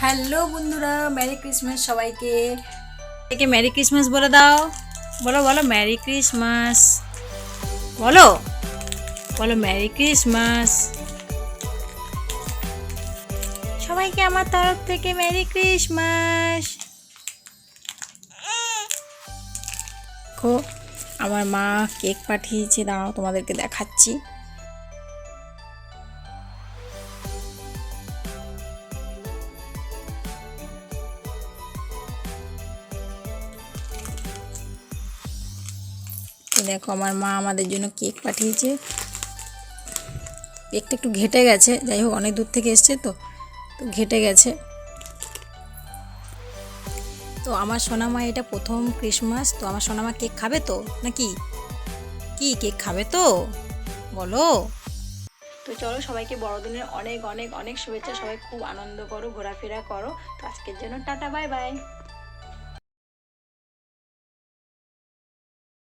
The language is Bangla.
হ্যালো বন্ধুরা মেরি ক্রিসমাস সবাইকে। একে মেরি ক্রিসমাস বলে দাও। বলো বলো মেরি ক্রিসমাস বলো বলো মেরি ক্রিসমাস সবাইকে আমার তরফ থেকে মেরি ক্রিসমাস আমার মা কেক পাঠিয়েছে দাঁড়াও তোমাদেরকে দেখাচ্ছি। দেখো আমার মা আমাদের জন্য কেক পাঠিয়েছে। কেকটা একটু ঘেটে গেছে, যাই হোক অনেক দূর থেকে এসছে তো তো ঘেটে গেছে। তো আমার সোনামা, এটা প্রথম ক্রিসমাস, তো আমার সোনামা কেক খাবে তো, নাকি? কি, কেক খাবে তো? বলো। তো চলো সবাইকে বড়দিনের অনেক অনেক অনেক শুভেচ্ছা, সবাই খুব আনন্দ করো, ঘোরাফেরা করো। তো আজকের জন্য টাটা, বাই বাই।